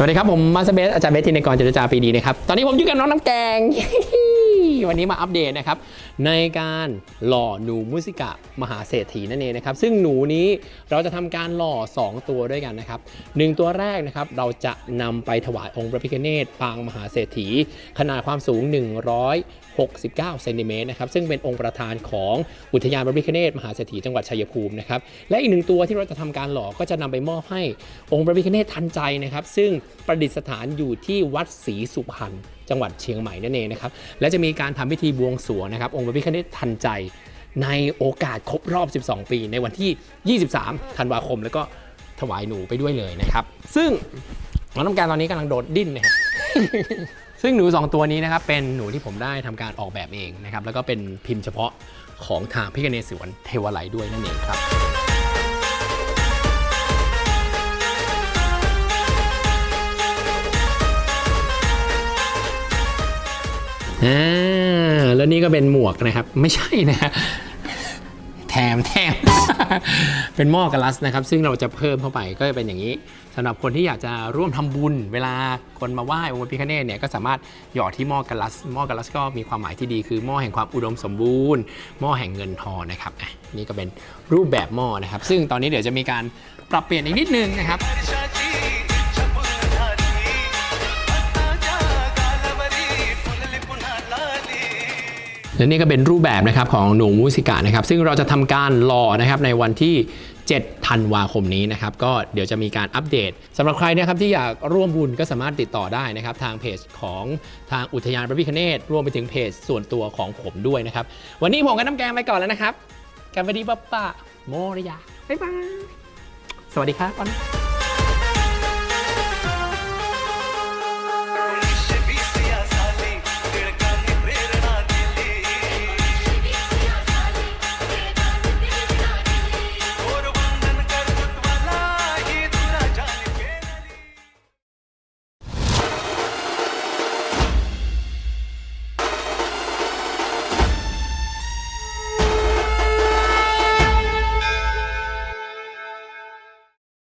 สวัสดีครับ ผมมาสเบสอาจารย์เบสธินกรจตุจาปีดีนะครับ ตอนนี้ผมอยู่กับน้องน้ำแกง วันนี้มาอัปเดตนะครับ ในการหล่อหนูมุสิกะมหาเศรษฐีนั่นเองนะครับ ซึ่งหนูนี้เราจะทำการหล่อ 2 ตัวด้วยกันนะครับหนึ่งตัวแรกนะครับเราจะนำไปถวายองค์พระพิฆเนศปางมหาเศรษฐี ขนาดความสูง 169เซนติเมตรนะครับซึ่งเป็นองค์ประธานของอุทยานพระพิฆเนศมหาเศรษฐีจังหวัดชัยภูมินะครับและอีกหนึ่งตัวที่เราจะทำการหล่อก็จะนำไปมอบให้องค์พระพิฆเนศทันใจนะครับซึ่งประดิษฐานอยู่ที่วัดศรีสุพรรณจังหวัดเชียงใหม่นั่นเองนะครับ และจะมีการทำพิธีบวงสรวงนะครับองค์พระพิฆเนศทันใจ ในโอกาสครบรอบ 12 ปี ในวันที่ 23 ธันวาคม แล้วก็ถวายหนูไปด้วยเลยนะครับ ซึ่งน้องน้ำการตอนนี้กำลังโดดดิ้นนะครับซึ่งหนู 2 ตัวนี้นะครับเป็นหนูที่ผมได้ทำการออกแบบเองนะครับแล้วก็เป็นพิมพ์เฉพาะของทางพิคเนศวรเทวไลด้วยนั่นเองครับ อ่าแล้วนี่ก็เป็นหมวกนะครับ ไม่ใช่นะแถมแถมเป็นหม้อกลัสนะครับ ซึ่งเราจะเพิ่มเข้าไปก็จะเป็นอย่างนี้สำหรับคนที่อยากจะร่วมทำบุญ เวลาคนมาไหว้องค์พระพิฆเนศเนี่ยก็สามารถหยอดที่หม้อกลัสหม้อกลัสก็มีความหมายที่ดีคือหม้อแห่งความอุดมสมบูรณ์หม้อแห่งเงินทองนะครับนี่ก็เป็นรูปแบบหม้อนะครับ ซึ่งตอนนี้เดี๋ยวจะมีการปรับเปลี่ยนอีกนิดนึงนะครับ และนี่ก็เป็นรูปแบบนะครับของหนูมูสิกะนะครับซึ่งเราจะทำการหล่อนะครับในวันที่ 7 ธันวาคมนี้นะครับก็เดี๋ยวจะมีการอัปเดตสำหรับใครนะครับที่อยากร่วมบุญก็สามารถติดต่อได้นะครับทางเพจของทางอุทยานพระพิคเนตรวมไปถึงเพจส่วนตัวของผมด้วยนะครับวันนี้ผมกับน้ำแกงไปก่อนแล้วนะครับกันไปดีป้าป้าโมริยาบ๊ายบายสวัสดีครับ